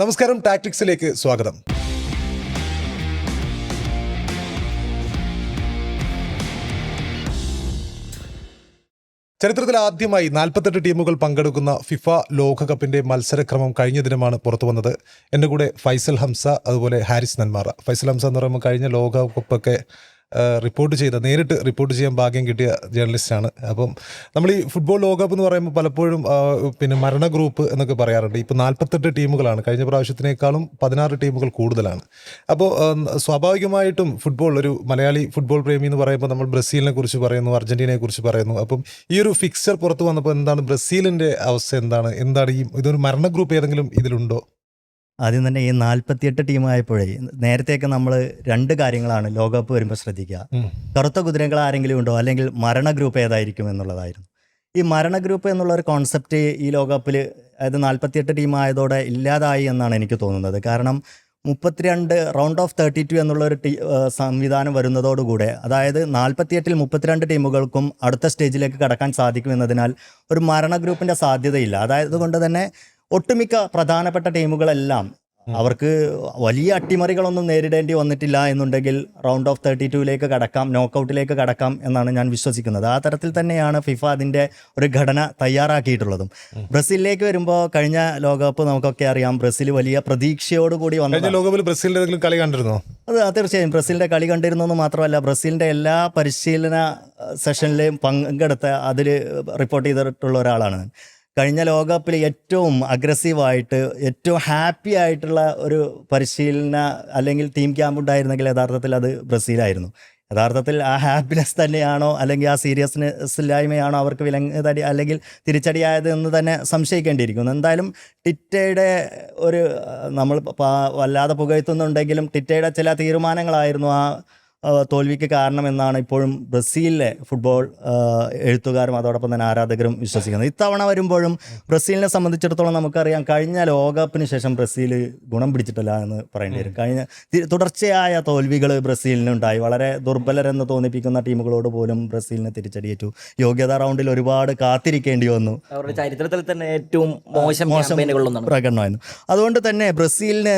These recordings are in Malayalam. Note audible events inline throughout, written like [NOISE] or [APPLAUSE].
നമസ്കാരം ടാക്ടിക്സിലേക്ക് സ്വാഗതം. ചരിത്രത്തിൽ ആദ്യമായി നാൽപ്പത്തെട്ട് ടീമുകൾ പങ്കെടുക്കുന്ന ഫിഫ ലോകകപ്പിന്റെ മത്സരക്രമം കഴിഞ്ഞ ദിനമാണ് പുറത്തു വന്നത്. എന്റെ കൂടെ ഫൈസൽ ഹംസ അതുപോലെ ഹാരിസ് നന്മാറ. ഫൈസൽ ഹംസ എന്ന് പറയുമ്പോൾ കഴിഞ്ഞ ലോകകപ്പൊക്കെ റിപ്പോർട്ട് ചെയ്ത നേരിട്ട് റിപ്പോർട്ട് ചെയ്യാൻ ഭാഗ്യം കിട്ടിയ ജേർണലിസ്റ്റാണ്. അപ്പം നമ്മൾ ഈ ഫുട്ബോൾ ലോകകപ്പ് എന്ന് പറയുമ്പോൾ പലപ്പോഴും പിന്നെ മരണ ഗ്രൂപ്പ് എന്നൊക്കെ പറയാറുണ്ട്. ഇപ്പോൾ നാൽപ്പത്തെട്ട് ടീമുകളാണ്. കഴിഞ്ഞ പ്രാവശ്യത്തിനേക്കാളും പതിനാറ് ടീമുകൾ കൂടുതലാണ്. അപ്പോൾ സ്വാഭാവികമായിട്ടും ഫുട്ബോൾ ഒരു മലയാളി ഫുട്ബോൾ പ്രേമി എന്ന് പറയുമ്പോൾ നമ്മൾ ബ്രസീലിനെ കുറിച്ച് പറയുന്നു അർജന്റീനയെ കുറിച്ച് പറയുന്നു. അപ്പം ഈ ഒരു ഫിക്സർ പുറത്ത് വന്നപ്പോൾ എന്താണ് ബ്രസീലിന്റെ അവസ്ഥ എന്താണ്? എന്താണ് ഈ ഇതൊരു മരണ ഗ്രൂപ്പ് ഏതെങ്കിലും ഇതിലുണ്ടോ? ആദ്യം തന്നെ ഈ നാൽപ്പത്തിയെട്ട് ടീമായപ്പോഴേ നേരത്തെയൊക്കെ നമ്മൾ രണ്ട് കാര്യങ്ങളാണ് ലോകകപ്പ് വരുമ്പോൾ ശ്രദ്ധിക്കുക. കറുത്ത കുതിരകൾ ആരെങ്കിലും ഉണ്ടോ? അല്ലെങ്കിൽ മരണ ഗ്രൂപ്പ് ഏതായിരിക്കും എന്നുള്ളതായിരുന്നു. ഈ മരണ ഗ്രൂപ്പ് എന്നുള്ള ഒരു കോൺസെപ്റ്റ് ഈ ലോകകപ്പിൽ അതായത് നാൽപ്പത്തിയെട്ട് ടീം ആയതോടെ ഇല്ലാതായി എന്നാണ് എനിക്ക് തോന്നുന്നത്. കാരണം മുപ്പത്തിരണ്ട് റൗണ്ട് ഓഫ് തേർട്ടി ടു എന്നുള്ള ഒരു ടീ സംവിധാനം വരുന്നതോടുകൂടെ അതായത് നാൽപ്പത്തിയെട്ടിൽ മുപ്പത്തിരണ്ട് ടീമുകൾക്കും അടുത്ത സ്റ്റേജിലേക്ക് കടക്കാൻ സാധിക്കുമെന്നതിനാൽ ഒരു മരണ ഗ്രൂപ്പിന്റെ സാധ്യതയില്ല. അതായത് കൊണ്ട് തന്നെ ഒട്ടുമിക്ക പ്രധാനപ്പെട്ട ടീമുകളെല്ലാം അവർക്ക് വലിയ അട്ടിമറികളൊന്നും നേരിടേണ്ടി വന്നിട്ടില്ല എന്നുണ്ടെങ്കിൽ റൗണ്ട് ഓഫ് തേർട്ടി ടൂയിലേക്ക് കടക്കാം നോക്കൗട്ടിലേക്ക് കടക്കാം എന്നാണ് ഞാൻ വിശ്വസിക്കുന്നത്. ആ തരത്തിൽ തന്നെയാണ് ഫിഫ അതിന്റെ ഒരു ഘടന തയ്യാറാക്കിയിട്ടുള്ളതും. ബ്രസീലിലേക്ക് വരുമ്പോൾ കഴിഞ്ഞ ലോകകപ്പ് നമുക്കൊക്കെ അറിയാം ബ്രസീൽ വലിയ പ്രതീക്ഷയോടുകൂടി വന്നു ലോകകപ്പിൽ ബ്രസീലിന്റെ കളി കണ്ടിരുന്നോ? അത് തീർച്ചയായും. ബ്രസീലിന്റെ കളി കണ്ടിരുന്നു എന്ന് മാത്രമല്ല ബ്രസീലിന്റെ എല്ലാ പരിശീലന സെഷനിലെയും പങ്കെടുത്ത് അതിൽ റിപ്പോർട്ട് ചെയ്തിട്ടുള്ള ഒരാളാണ്. കഴിഞ്ഞ ലോകകപ്പിൽ ഏറ്റവും അഗ്രസീവായിട്ട് ഏറ്റവും ഹാപ്പി ആയിട്ടുള്ള ഒരു പരിശീലന അല്ലെങ്കിൽ ടീം ക്യാമ്പ് ഉണ്ടായിരുന്നെങ്കിൽ യഥാർത്ഥത്തിൽ അത് ബ്രസീലായിരുന്നു. യഥാർത്ഥത്തിൽ ആ ഹാപ്പിനെസ് തന്നെയാണോ അല്ലെങ്കിൽ ആ സീരിയസ്നെസ് ഇല്ലായ്മയാണോ അവർക്ക് വിലങ്ങതടി അല്ലെങ്കിൽ തിരിച്ചടിയായത് എന്ന് തന്നെ സംശയിക്കേണ്ടിയിരിക്കുന്നു. എന്തായാലും ടിറ്റയുടെ ഒരു നമ്മൾ വല്ലാതെ പുകഴ്ത്തുന്നുണ്ടെങ്കിലും ടിറ്റയുടെ ചില തീരുമാനങ്ങളായിരുന്നു ആ തോൽവിക്ക് കാരണമെന്നാണ് ഇപ്പോഴും ബ്രസീലിലെ ഫുട്ബോൾ എഴുത്തുകാരും അതോടൊപ്പം തന്നെ ആരാധകരും വിശ്വസിക്കുന്നത്. ഇത്തവണ വരുമ്പോഴും ബ്രസീലിനെ സംബന്ധിച്ചിടത്തോളം നമുക്കറിയാം കഴിഞ്ഞ ലോകകപ്പിന് ശേഷം ബ്രസീൽ ഗുണം പിടിച്ചിട്ടില്ല എന്ന് പറയേണ്ടി വരും. കഴിഞ്ഞ തുടർച്ചയായ തോൽവികൾ ബ്രസീലിനുണ്ടായി വളരെ ദുർബലരെന്ന് തോന്നിപ്പിക്കുന്ന ടീമുകളോട് പോലും ബ്രസീലിനെ തിരിച്ചടിയേറ്റു. യോഗ്യതാ റൗണ്ടിൽ ഒരുപാട് കാത്തിരിക്കേണ്ടി വന്നു. അവരുടെ ചരിത്രത്തിൽ തന്നെ ഏറ്റവും മോശം മോശം പ്രകടനമായിരുന്നു. അതുകൊണ്ട് തന്നെ ബ്രസീലിന്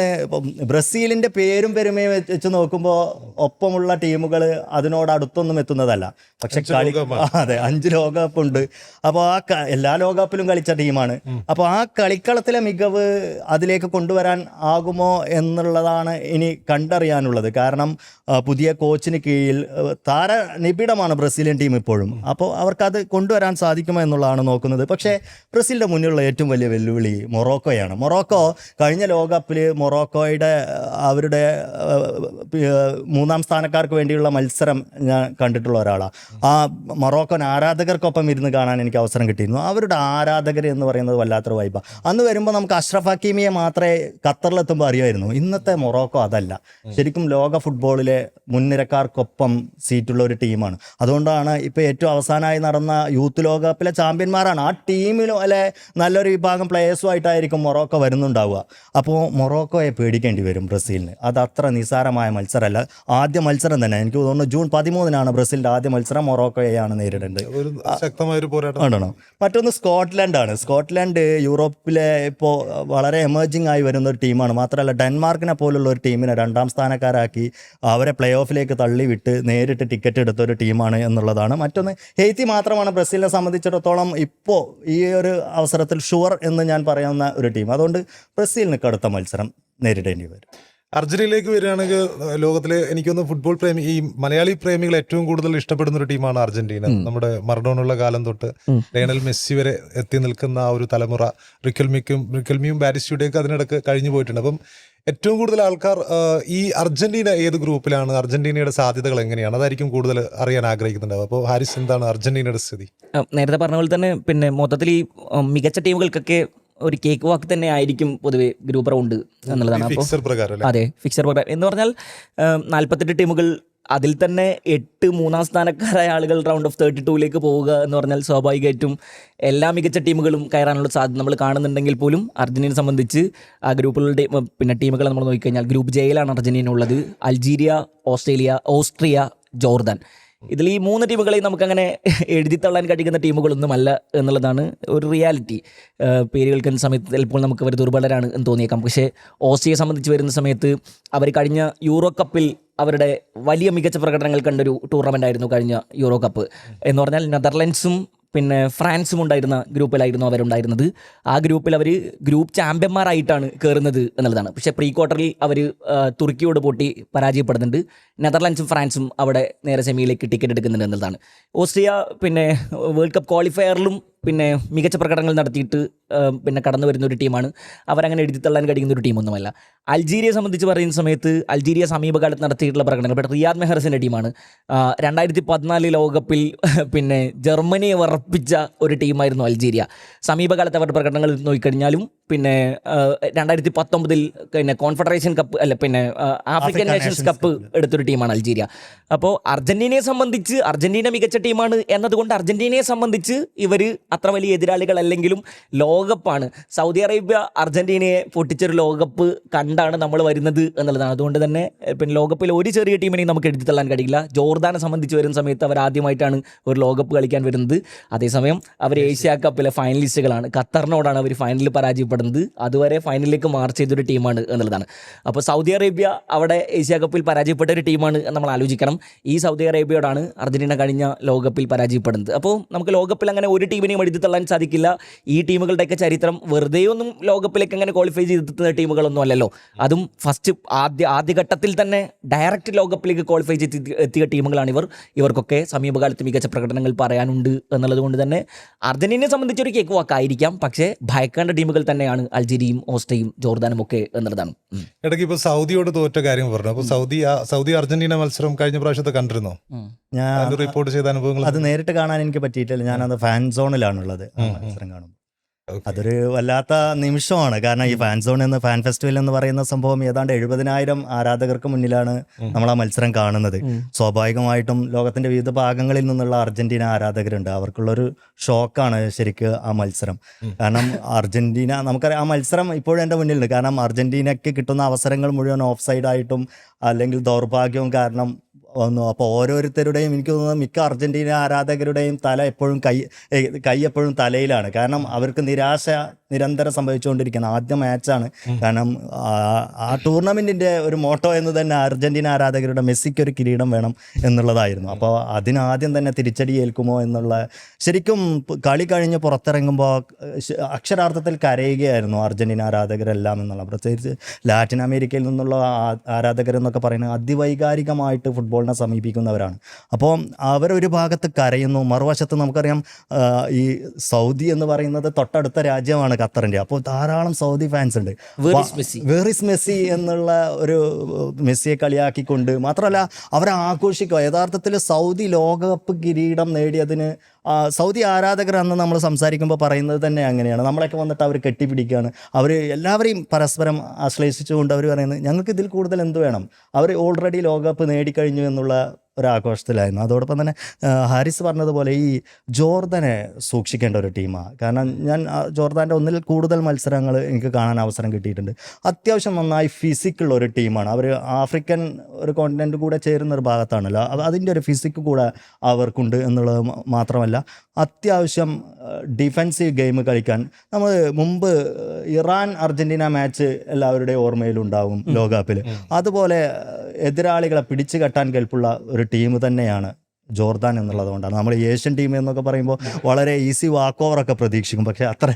ബ്രസീലിന്റെ പേരും പെരുമയും വെച്ച് നോക്കുമ്പോൾ ഒപ്പമുള്ള ടീമുകൾ അതിനോട് അടുത്തൊന്നും എത്തുന്നതല്ല. പക്ഷെ കളി അതെ അഞ്ച് ലോകകപ്പ് ഉണ്ട് അപ്പോൾ ആ എല്ലാ ലോകകപ്പിലും കളിച്ച ടീമാണ്. അപ്പോൾ ആ കളിക്കളത്തിലെ മികവ് അതിലേക്ക് കൊണ്ടുവരാൻ ആകുമോ എന്നുള്ളതാണ് ഇനി കണ്ടറിയാനുള്ളത്. കാരണം പുതിയ കോച്ചിന് കീഴിൽ താര നിബിഡമാണ് ബ്രസീലിയൻ ടീം ഇപ്പോഴും. അപ്പോൾ അവർക്കത് കൊണ്ടുവരാൻ സാധിക്കുമോ എന്നുള്ളതാണ് നോക്കുന്നത്. പക്ഷേ ബ്രസീലിന്റെ മുന്നിലുള്ള ഏറ്റവും വലിയ വെല്ലുവിളി മൊറോക്കോയാണ്. മൊറോക്കോ കഴിഞ്ഞ ലോകകപ്പിൽ മൊറോക്കോയുടെ അവരുടെ മൂന്നാം പി- ആ, മൂന്നാം സ്ഥാനക്കാർക്ക് വേണ്ടിയുള്ള മത്സരം ഞാൻ കണ്ടിട്ടുള്ള ഒരാളാണ് ആ മൊറോക്കൻ ആരാധകർക്കൊപ്പം ഇരുന്ന് കാണാൻ എനിക്ക് അവസരം കിട്ടിയിരുന്നു. അവരുടെ ആരാധകർ എന്ന് പറയുന്നത് വല്ലാത്തൊരു വൈബ അന്ന് വരുമ്പോൾ നമുക്ക് അഷ്റഫ് ഹക്കീമിയെ മാത്രമേ ഖത്തറിലെത്തുമ്പോൾ അറിയുമായിരുന്നു. ഇന്നത്തെ മൊറോക്കോ അതല്ല. ശരിക്കും ലോക ഫുട്ബോളിലെ മുൻനിരക്കാർക്കൊപ്പം സീറ്റുള്ള ഒരു ടീമാണ്. അതുകൊണ്ടാണ് ഇപ്പോൾ ഏറ്റവും അവസാനമായി നടന്ന യൂത്ത് ലോകകപ്പിലെ ചാമ്പ്യന്മാരാണ്. ആ ടീമിലും അല്ലെ നല്ലൊരു വിഭാഗം പ്ലേയേഴ്സുമായിട്ടായിരിക്കും മൊറോക്കോ വരുന്നുണ്ടാവുക. അപ്പോൾ മൊറോക്കോയെ പേടിക്കേണ്ടി വരും ബ്രസീലിന്. അത് അത്ര നിസാരമായ മത്സരമല്ല ആദ്യ മത്സരം തന്നെ. എനിക്ക് തോന്നുന്നു ജൂൺ പതിമൂന്നിനാണ് ബ്രസീലിന്റെ ആദ്യ മത്സരം മൊറോക്കോയാണ് നേരിടേണ്ടത്. ശക്തമായ ഒരു പോരാട്ടം. ആണോ? മറ്റൊന്ന് സ്കോട്ട്ലൻഡാണ്. സ്കോട്ട്ലൻഡ് യൂറോപ്പിലെ ഇപ്പോൾ വളരെ എമേർജിംഗ് ആയി വരുന്ന ഒരു ടീമാണ്. മാത്രമല്ല ഡെൻമാർക്കിനെ പോലുള്ള ഒരു ടീമിനെ രണ്ടാം സ്ഥാനക്കാരാക്കി അവരെ പ്ലേ ഓഫിലേക്ക് തള്ളിവിട്ട് നേരിട്ട് ടിക്കറ്റ് എടുത്ത ഒരു ടീമാണ് എന്നുള്ളതാണ്. മറ്റൊന്ന് ഹെയ്ത്തി മാത്രമാണ് ബ്രസീലിനെ സംബന്ധിച്ചിടത്തോളം ഇപ്പോൾ ഈ ഒരു അവസരത്തിൽ ഷുവർ എന്ന് ഞാൻ പറയുന്ന ഒരു ടീം. അതുകൊണ്ട് ബ്രസീലിന് കടുത്ത മത്സരം നേരിടേണ്ടി വരും. അർജന്റീനയിലേക്ക് വരികയാണെങ്കിൽ ലോകത്തിലെ എനിക്കൊന്ന് ഫുട്ബോൾ പ്രേമി ഈ മലയാളി പ്രേമികൾ ഏറ്റവും കൂടുതൽ ഇഷ്ടപ്പെടുന്ന ഒരു ടീമാണ് അർജന്റീന. നമ്മുടെ മറഡോണുള്ള കാലം തൊട്ട് ലയണൽ മെസ്സി വരെ എത്തി നിൽക്കുന്ന ആ ഒരു തലമുറ റിക്കൽമിക്കും റിക്കൽമിയും ബാരിസ്റ്റിയുടെയൊക്കെ അതിനിടക്ക് കഴിഞ്ഞു പോയിട്ടുണ്ട്. അപ്പം ഏറ്റവും കൂടുതൽ ആൾക്കാർ ഈ അർജന്റീന ഏത് ഗ്രൂപ്പിലാണ് അർജന്റീനയുടെ സാധ്യതകൾ എങ്ങനെയാണ്? അതായിരിക്കും കൂടുതൽ അറിയാൻ ആഗ്രഹിക്കുന്നുണ്ടാവും അപ്പോൾ ഹാരിസ് എന്താണ് അർജന്റീനയുടെ സ്ഥിതി? നേരത്തെ പറഞ്ഞ പോലെ തന്നെ പിന്നെ മൊത്തത്തിൽ ഈ മികച്ച ടീമുകൾക്കൊക്കെ ഒരു കേക്ക് വാക്ക് തന്നെ ആയിരിക്കും പൊതുവെ ഗ്രൂപ്പ് റൗണ്ട് എന്നുള്ളതാണ് അപ്പോൾ അതെ ഫിക്സർ പ്രകാരം. എന്ന് പറഞ്ഞാൽ നാൽപ്പത്തെട്ട് ടീമുകൾ അതിൽ തന്നെ എട്ട് മൂന്നാം സ്ഥാനക്കാരായ ആളുകൾ റൗണ്ട് ഓഫ് തേർട്ടി ടൂവിലേക്ക് പോവുക എന്ന് പറഞ്ഞാൽ സ്വാഭാവികമായിട്ടും എല്ലാ മികച്ച ടീമുകളും കയറാനുള്ള സാധ്യത നമ്മൾ കാണുന്നുണ്ടെങ്കിൽ പോലും അർജന്റീന സംബന്ധിച്ച് ആ ഗ്രൂപ്പുകളുടെ പിന്നെ ടീമുകൾ നമ്മൾ നോക്കിക്കഴിഞ്ഞാൽ ഗ്രൂപ്പ് ജയിലാണ് അർജന്റീന ഉള്ളത്. Algeria Australia Austria Jordan. ഇതിൽ ഈ മൂന്ന് ടീമുകളെയും നമുക്കങ്ങനെ എഴുതിത്തള്ളാൻ കഴിയുന്ന ടീമുകളൊന്നുമല്ല എന്നുള്ളതാണ് ഒരു റിയാലിറ്റി. പേര് കേൾക്കുന്ന സമയത്ത് ചിലപ്പോൾ നമുക്ക് അവർ ദുർബലരാണ് എന്ന് തോന്നിയേക്കാം. പക്ഷേ ഓസ്ട്രിയയെ സംബന്ധിച്ച് വരുന്ന സമയത്ത് അവർ കഴിഞ്ഞ യൂറോ കപ്പിൽ അവരുടെ വലിയ മികച്ച പ്രകടനങ്ങൾ കണ്ടൊരു ടൂർണമെന്റ് ആയിരുന്നു കഴിഞ്ഞ യൂറോ കപ്പ്. എന്ന് പറഞ്ഞാൽ നെതർലൻഡ്സും പിന്നെ ഫ്രാൻസും ഉണ്ടായിരുന്ന ഗ്രൂപ്പിലായിരുന്നു അവരുണ്ടായിരുന്നത്. ആ ഗ്രൂപ്പിൽ അവർ ഗ്രൂപ്പ് ചാമ്പ്യന്മാരായിട്ടാണ് കയറുന്നത് എന്നുള്ളതാണ്. പക്ഷേ പ്രീ ക്വാർട്ടറിൽ അവർ തുർക്കിയോട് പൊട്ടി പരാജയപ്പെടുന്നുണ്ട്. നെതർലാൻഡ്സും ഫ്രാൻസും അവിടെ നേരെ സെമിയിലേക്ക് ടിക്കറ്റ് എടുക്കുന്നുണ്ട് എന്നുള്ളതാണ്. ഓസ്ട്രിയ പിന്നെ വേൾഡ് കപ്പ് ക്വാളിഫയറിലും പിന്നെ മികച്ച പ്രകടനങ്ങൾ നടത്തിയിട്ട് പിന്നെ കടന്നു വരുന്ന ഒരു ടീമാണ്. അവരങ്ങനെ എഴുതി തള്ളാൻ കഴിയുന്ന ഒരു ടീമൊന്നുമല്ല. അൾജീരിയെ സംബന്ധിച്ച് പറയുന്ന സമയത്ത് അൾജീരിയ സമീപകാലത്ത് നടത്തിയിട്ടുള്ള പ്രകടനങ്ങൾ ബട്ട് റിയാദ് മെഹർസിന്റെ ടീമാണ്. രണ്ടായിരത്തി പതിനാല് ലോകകപ്പിൽ പിന്നെ ജർമ്മനിയെ വറപ്പിച്ച ഒരു ടീമായിരുന്നു അൾജീരിയ സമീപകാലത്ത് അവരുടെ പ്രകടനങ്ങൾ നോക്കിക്കഴിഞ്ഞാലും പിന്നെ രണ്ടായിരത്തി പത്തൊമ്പതിൽ പിന്നെ കോൺഫെഡറേഷൻ കപ്പ് അല്ല പിന്നെ ആഫ്രിക്കൻ നേഷൻസ് കപ്പ് എടുത്തൊരു ടീമാണ് അൾജീരിയ. അപ്പോൾ അർജന്റീനയെ സംബന്ധിച്ച് അർജന്റീന മികച്ച ടീമാണ് എന്നതുകൊണ്ട് അർജന്റീനയെ സംബന്ധിച്ച് ഇവർ അത്ര വലിയ എതിരാളികളല്ലെങ്കിലും ലോകകപ്പാണ്. സൗദി അറേബ്യ അർജന്റീനയെ പൊട്ടിച്ചൊരു ലോകകപ്പ് കണ്ടാണ് നമ്മൾ വരുന്നത് എന്നുള്ളതാണ്. അതുകൊണ്ട് തന്നെ പിന്നെ ലോകകപ്പിൽ ഒരു ചെറിയ ടീമിനെയും നമുക്ക് എഴുതി തള്ളാൻ കഴിയില്ല. ജോർദാനെ സംബന്ധിച്ച് വരുന്ന സമയത്ത് അവർ ആദ്യമായിട്ടാണ് ഒരു ലോകകപ്പ് കളിക്കാൻ വരുന്നത്. അതേസമയം അവർ ഏഷ്യ കപ്പിലെ ഫൈനലിസ്റ്റുകളാണ് ഖത്തറിനോടാണ് അവർ ഫൈനലിൽ പരാജയപ്പെടുന്നത്. അതുവരെ ഫൈനലിലേക്ക് മാർച്ച് ചെയ്തൊരു ടീമാണ് എന്നുള്ളതാണ്. അപ്പോൾ സൗദി അറേബ്യ അവിടെ ഏഷ്യ കപ്പിൽ പരാജയപ്പെട്ട ഒരു ടീമാണ് നമ്മൾ ആലോചിക്കണം. ഈ സൗദി അറേബ്യയോടാണ് അർജന്റീന കഴിഞ്ഞ ലോകകപ്പിൽ പരാജയപ്പെടുന്നത്. അപ്പോൾ നമുക്ക് ലോകകപ്പിൽ അങ്ങനെ ഒരു ടീമിനെയും എടുത്തു തള്ളാൻ സാധിക്കില്ല. ഈ ടീമുകളുടെയൊക്കെ ചരിത്രം വെറുതെ ഒന്നും ലോകകപ്പിലേക്ക് അങ്ങനെ ക്വാളിഫൈ ചെയ്തെത്തുന്ന ടീമുകളൊന്നും അല്ലല്ലോ. അതും ഫസ്റ്റ് ആദ്യ ആദ്യഘട്ടത്തിൽ തന്നെ ഡയറക്റ്റ് ലോകകപ്പിലേക്ക് ക്വാളിഫൈ ചെയ്ത് എത്തിയ ടീമുകളാണ് ഇവർ. ഇവർക്കൊക്കെ സമീപകാലത്ത് മികച്ച പ്രകടനങ്ങൾ പറയാനുണ്ട് എന്നുള്ളത് കൊണ്ട് തന്നെ അർജന്റീനയെ സംബന്ധിച്ചൊരു കേക്ക് വാക്കായിരിക്കാം. പക്ഷേ ഭയക്കേണ്ട ടീമുകൾ തന്നെയാണ് അൾജീരിയയും ഓസ്ട്രിയയും ജോർദാനും ഒക്കെ എന്നുള്ളതാണ്. ഇടയ്ക്ക് ഇപ്പൊ സൗദിയോട് തോറ്റ കാര്യം പറഞ്ഞു. അപ്പൊ സൗദി ആ- സൗദി അർജന്റീന മത്സരം കഴിഞ്ഞ പ്രാവശ്യത്തെ കണ്ടിരുന്നോ? ഞാൻ റിപ്പോർട്ട് ചെയ്ത അനുഭവങ്ങൾ അത് നേരിട്ട് കാണാൻ എനിക്ക് പറ്റിയിട്ടില്ല. ഞാനത് ഫാൻ സോണിലാണുള്ളത് ആ മത്സരം കാണുമ്പോൾ അതൊരു വല്ലാത്ത നിമിഷമാണ്. കാരണം ഈ ഫാൻ സോൺ എന്ന് ഫാൻ ഫെസ്റ്റിവൽ എന്ന് പറയുന്ന സംഭവം ഏതാണ്ട് എഴുപതിനായിരം ആരാധകർക്ക് മുന്നിലാണ് നമ്മൾ ആ മത്സരം കാണുന്നത്. സ്വാഭാവികമായിട്ടും ലോകത്തിന്റെ വിവിധ ഭാഗങ്ങളിൽ നിന്നുള്ള അർജന്റീന ആരാധകരുണ്ട്. അവർക്കുള്ളൊരു ഷോക്കാണ് ശരിക്ക് ആ മത്സരം. കാരണം അർജന്റീന നമുക്കറിയാം ആ മത്സരം ഇപ്പോഴും എന്റെ മുന്നിലുണ്ട്. കാരണം അർജന്റീനയ്ക്ക് കിട്ടുന്ന അവസരങ്ങൾ മുഴുവൻ ഓഫ് സൈഡായിട്ടും അല്ലെങ്കിൽ ദൗർഭാഗ്യവും കാരണം വന്നു. അപ്പോൾ ഓരോരുത്തരുടെയും എനിക്ക് തോന്നുന്നത് മിക്ക അർജന്റീന ആരാധകരുടെയും തല എപ്പോഴും കൈ കൈ എപ്പോഴും തലയിലാണ്. കാരണം അവർക്ക് നിരാശ നിരന്തരം സംഭവിച്ചുകൊണ്ടിരിക്കുന്ന ആദ്യ മാച്ചാണ്. കാരണം ആ- ടൂർണമെന്റിന്റെ ഒരു മോട്ടോ എന്ന് തന്നെ അർജന്റീന ആരാധകരുടെ മെസ്സിക്ക് ഒരു കിരീടം വേണം എന്നുള്ളതായിരുന്നു. അപ്പോൾ അതിനാദ്യം തന്നെ തിരിച്ചടി ഏൽക്കുമോ എന്നുള്ള ശരിക്കും കളി കഴിഞ്ഞ് പുറത്തിറങ്ങുമ്പോൾ അക്ഷരാർത്ഥത്തിൽ കരയുകയായിരുന്നു അർജന്റീന ആരാധകരെല്ലാം എന്നുള്ള. പ്രത്യേകിച്ച് ലാറ്റിൻ അമേരിക്കയിൽ നിന്നുള്ള ആരാധകരെന്നൊക്കെ പറയുന്നത് അതിവൈകാരികമായിട്ട് ഫുട്ബോളിനെ സമീപിക്കുന്നവരാണ്. അപ്പോൾ അവരൊരു ഭാഗത്ത് കരയുന്നു. മറുവശത്ത് നമുക്കറിയാം ഈ സൗദി എന്ന് പറയുന്നത് തൊട്ടടുത്ത രാജ്യമാണ് ഖത്തറിന്റെ. അപ്പോൾ ധാരാളം സൗദി ഫാൻസ് ഉണ്ട്? വേറിസ് മെസ്സി എന്നുള്ള ഒരു മെസ്സിയെ കളിയാക്കിക്കൊണ്ട് മാത്രമല്ല അവരെ ആഘോഷിക്കുക. യഥാർത്ഥത്തിൽ സൗദി ലോകകപ്പ് കിരീടം നേടിയതിന് സൗദി ആരാധകർ അന്ന് നമ്മൾ സംസാരിക്കുമ്പോൾ പറയുന്നത് തന്നെ അങ്ങനെയാണ്. നമ്മളൊക്കെ വന്നിട്ട് അവർ കെട്ടിപ്പിടിക്കുകയാണ്. അവർ എല്ലാവരെയും പരസ്പരം ആശ്ലേഷിച്ചുകൊണ്ട് അവർ പറയുന്നത് ഞങ്ങൾക്ക് ഇതിൽ കൂടുതൽ എന്ത് വേണം? അവർ ഓൾറെഡി ലോകകപ്പ് നേടിക്കഴിഞ്ഞു എന്നുള്ള ഒരു ആഘോഷത്തിലായിരുന്നു അതോടൊപ്പം തന്നെ ഹാരിസ് പറഞ്ഞതുപോലെ ഈ ജോർദനെ സൂക്ഷിക്കേണ്ട ഒരു ടീമാണ്. കാരണം ഞാൻ ജോർദാന്റെ ഒന്നിൽ കൂടുതൽ മത്സരങ്ങൾ എനിക്ക് കാണാൻ അവസരം കിട്ടിയിട്ടുണ്ട്. അത്യാവശ്യം നന്നായി ഫിസിക്കുള്ള ഒരു ടീമാണ്. അവർ ആഫ്രിക്കൻ ഒരു കോണ്ടിനെന്റ് കൂടെ ചേരുന്ന ഒരു ഭാഗത്താണല്ലോ. അത് അതിന്റെ ഒരു ഫിസിക്ക് കൂടെ അവർക്കുണ്ട് എന്നുള്ളത് മാത്രമല്ല അത്യാവശ്യം ഡിഫൻസീവ് ഗെയിം കളിക്കാൻ നമ്മൾ മുമ്പ് ഇറാൻ അർജന്റീന മാച്ച് എല്ലാവരുടെയും ഓർമ്മയിലുണ്ടാവും ലോകകപ്പിൽ അതുപോലെ എതിരാളികളെ പിടിച്ചു കെട്ടാൻ കെൽപ്പുള്ള ഒരു ടീം തന്നെയാണ് ജോർദാൻ എന്നുള്ളത് കൊണ്ടാണ്. നമ്മൾ ഏഷ്യൻ ടീം എന്നൊക്കെ പറയുമ്പോൾ വളരെ ഈസി വാക്ക് ഓവറൊക്കെ പ്രതീക്ഷിക്കും. പക്ഷെ അത്ര